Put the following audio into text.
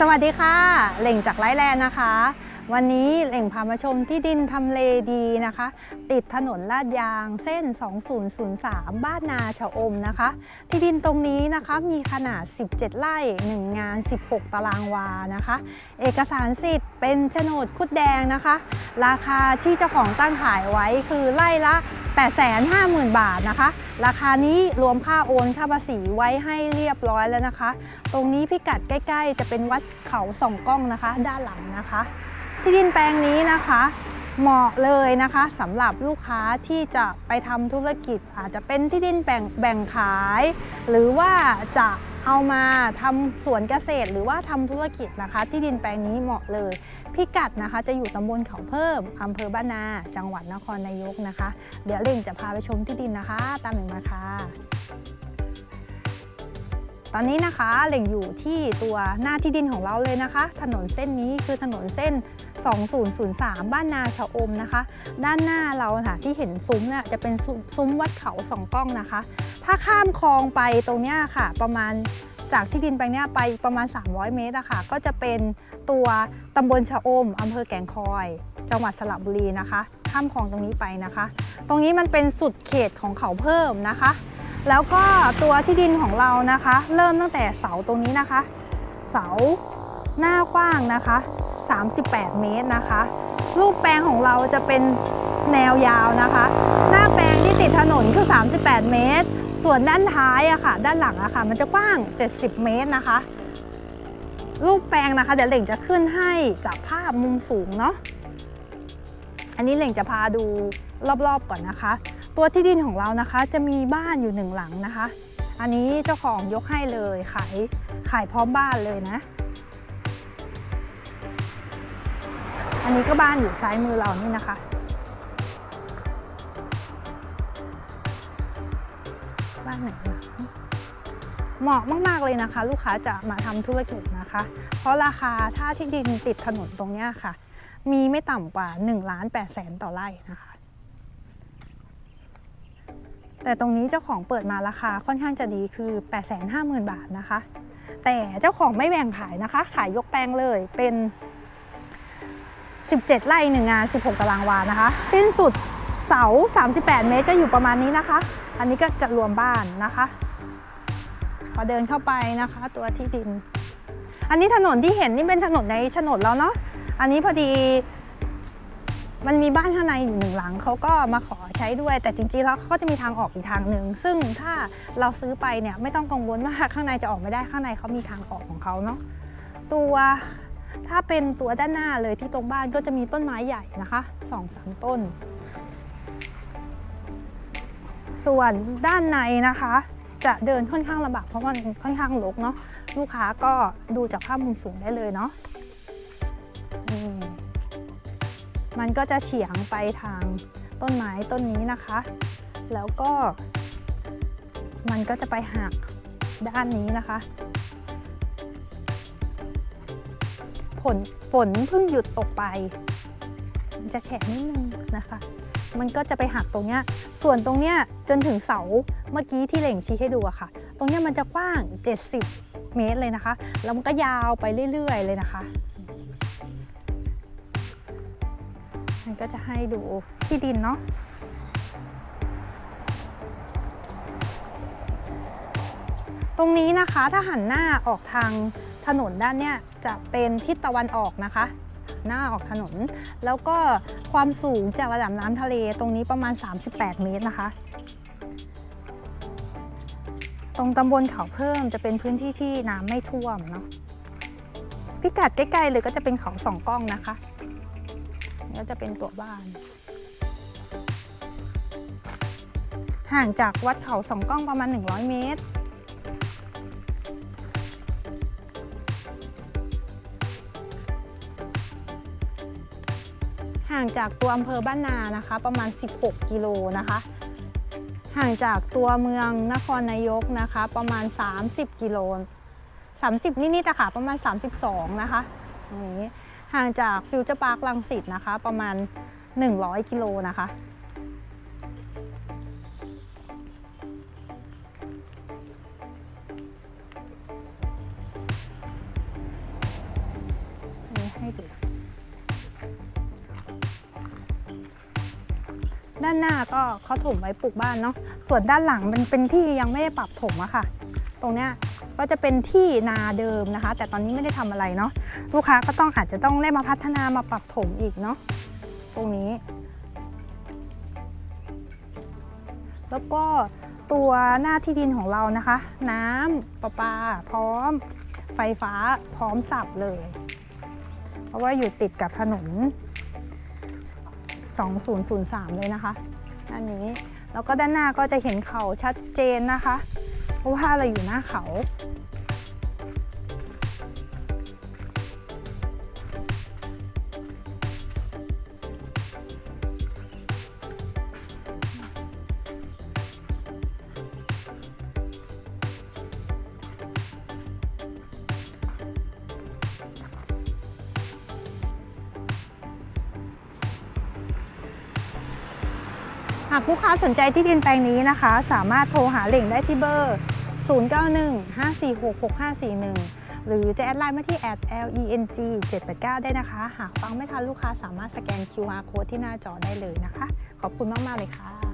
สวัสดีค่ะ เหล่งจากไลแลนด์นะคะ วันนี้เหล่งพามาชมที่ดินทำเลดีนะคะ ติดถนนลาดยางเส้น 2003 บ้านนาชะอมนะคะ ที่ดินตรงนี้นะคะมีขนาด 17 ไร่ 1 งาน 16 ตารางวานะคะ เอกสารสิทธิ์เป็นโฉนดคุดแดงนะคะ ราคาที่เจ้าของตั้งขายไว้คือไร่ละ 850,000 บาทนะคะ ราคานี้รวมค่าโอนค่าภาษีไว้ให้เรียบร้อยแล้วนะคะ ตรงนี้พิกัดใกล้ ๆ จะเป็นวัดเขาสองกล้องนะคะ ด้านหลังนะคะ ที่ดินแปลงนี้นะคะ เหมาะเลยนะคะสำหรับลูกค้าที่จะไปทำธุรกิจ อาจจะเป็นที่ดินแบ่งแบ่งขาย หรือว่าจะเอามาทำสวนเกษตร หรือว่าทำธุรกิจนะคะ ที่ดินแปลงนี้เหมาะเลย พิกัดนะคะจะอยู่ตำบลเขาเพิ่มอำเภอบ้านนา จังหวัดนครนายกนะคะ เดี๋ยวเล่งจะพาไปชมที่ดินนะคะ ตามเหล่งมาค่ะ ตอนนี้นะคะเหล่งอยู่ที่ตัวหน้าที่ดินของเราเลยนะคะ ถนนเส้นนี้คือถนนเส้น 2003 บ้านนาชะอมนะคะ ด้านหน้าเราค่ะที่เห็นซุ้มเนี่ยจะเป็นซุ้มวัดเขาสองกล้องนะคะ ถ้าข้ามคลองไปตรงเนี้ยค่ะ ประมาณจากที่ดินไปเนี้ยไปประมาณ 300 เมตรอะค่ะก็จะเป็นตัวตำบลชะอมอำเภอแก่งคอย จังหวัดสระบุรีนะคะ ข้ามคลองตรงนี้ไปนะคะ ตรงนี้มันเป็นสุดเขตของเขาเพิ่มนะคะ แล้วก็ตัวที่ดินของเรานะคะ เริ่มตั้งแต่เสาตรงนี้นะคะ เสาหน้ากว้างนะคะ 38 เมตรนะคะ รูปแปลงของเราจะเป็นแนวยาวนะคะ หน้าแปลงที่ติดถนนคือ 38 เมตร ส่วนด้านท้ายอะค่ะ ด้านหลังอะค่ะ มันจะกว้าง 70 เมตรนะคะ รูปแปลงนะคะ เดี๋ยวเหล่งจะขึ้นให้จากภาพมุมสูงเนาะอันนี้เหล่งจะพาดูรอบๆก่อนนะคะ ตัวที่ดินของเรานะคะจะมีบ้านอยู่หนึ่งหลังนะคะ อันนี้เจ้าของยกให้เลยขายขายพร้อมบ้านเลยนะ อันนี้ก็บ้านอยู่ซ้ายมือเรานี่นะคะ บ้านหนึ่งหลังเหมาะมาก ๆ เลยนะคะ ลูกค้าจะมาทำธุรกิจนะคะ เพราะราคาถ้าที่ดินติดถนนตรงเนี้ยค่ะ มีไม่ต่ำกว่า1ล้าน8แสนต่อไร่นะคะ แต่ตรงนี้เจ้าของเปิดมาราคาค่อนข้างจะดีคือ 850,000 บาทนะคะ แต่เจ้าของไม่แบ่งขายนะคะ ขายยกแปลงเลยเป็น 17 ไร่หนึ่งงาน 16 ตารางวานะคะ สิ้นสุดเสา 38 เมตรก็อยู่ประมาณนี้นะคะ อันนี้ก็จะรวมบ้านนะคะพอเดินเข้าไปนะคะ ตัวที่ดิน อันนี้ถนนที่เห็นนี่เป็นถนนในโฉนดแล้วเนาะอันนี้พอดี มันมีบ้านข้างในอยู่หนึ่งหลังเขาก็มาขอใช้ด้วย แต่จริงๆแล้วเขาก็จะมีทางออกอีกทางหนึ่งซึ่งถ้าเราซื้อไปเนี่ยไม่ต้องกังวลว่าข้างในจะออกไม่ได้ข้างในเขามีทางออกของเขาเนาะตัวถ้าเป็นตัวด้านหน้าเลยที่ตรงบ้านก็จะมีต้นไม้ใหญ่นะคะสองสามต้น ส่วนด้านในนะคะ จะเดินค่อนข้างลำบากเพราะมันค่อนข้างรกเนาะลูกค้าก็ดูจากภาพมุมสูงได้เลยเนาะ มันก็จะเฉียงไปทางต้นไม้ต้นนี้นะคะ แล้วก็ มันก็จะไปหักด้านนี้นะคะฝนฝนเพิ่งหยุดตกไป มันจะแฉะนิดนึงนะคะ มันก็จะไปหักตรงเนี้ย ส่วนตรงเนี้ยจนถึงเสาเมื่อกี้ที่เหล่งชี้ให้ดูอะค่ะ ตรงเนี้ยมันจะกว้าง 70 เมตรเลยนะคะ แล้วมันก็ยาวไปเรื่อย ๆ เลยนะคะ มันก็จะให้ดูที่ดินเนาะตรงนี้นะคะถ้าหันหน้าออกทางถนนด้านเนี้ยจะเป็นทิศตะวันออกนะคะ หน้าออกถนน แล้วก็ความสูงจากระดับน้ำทะเลตรงนี้ประมาณ 38 เมตรนะคะ ตรงตำบลเขาเพิ่มจะเป็นพื้นที่ที่น้ำไม่ท่วมเนาะพิกัดใกล้ๆเลยก็จะเป็นเขาสองกล้องนะคะ ก็จะเป็นตัวบ้าน ห่างจากวัดเขาสองกล้องประมาณ 100 เมตร ห่างจากตัวอำเภอบ้านนานะคะ ประมาณ 16 กิโลนะคะ ห่างจากตัวเมืองนครนายกนะคะ ประมาณ 30 กิโล 30 นิดๆอะค่ะ ประมาณ 32 นะคะอย่างนี้ ห่างจากฟิวเจอร์พาร์คลังสิตนะคะ ประมาณ 100 กิโลนะคะ ให้ดูด้านหน้าก็เขาถมไว้ปลูกบ้านเนาะ ส่วนด้านหลังมันเป็นที่ยังไม่ได้ปรับถมอะค่ะ ตรงเนี้ย ก็จะเป็นที่นาเดิมนะคะ แต่ตอนนี้ไม่ได้ทำอะไรเนาะลูกค้าก็ต้องอาจจะต้องได้มาพัฒนามาปรับถมอีกเนาะตรงนี้ แล้วก็ตัวหน้าที่ดินของเรานะคะ น้ำประปา พร้อม ไฟฟ้าพร้อมสับเลย เพราะว่าอยู่ติดกับถนน 2003 เลยนะคะด้านนี้ แล้วก็ด้านหน้าก็จะเห็นเขาชัดเจนนะคะ เพราะว่าเรอยู่หน้าเขา หากลูกค้าสนใจที่ดินแปลงนี้นะคะ สามารถโทรหาเหล่งได้ที่เบอร์ 0915466541 หรือจะแอดไลน์มาที่ @leng 789ได้นะคะ หากฟังไม่ทันลูกค้าสามารถสแกน QR code ที่หน้าจอได้เลยนะคะ ขอบคุณมาก ๆ เลยค่ะ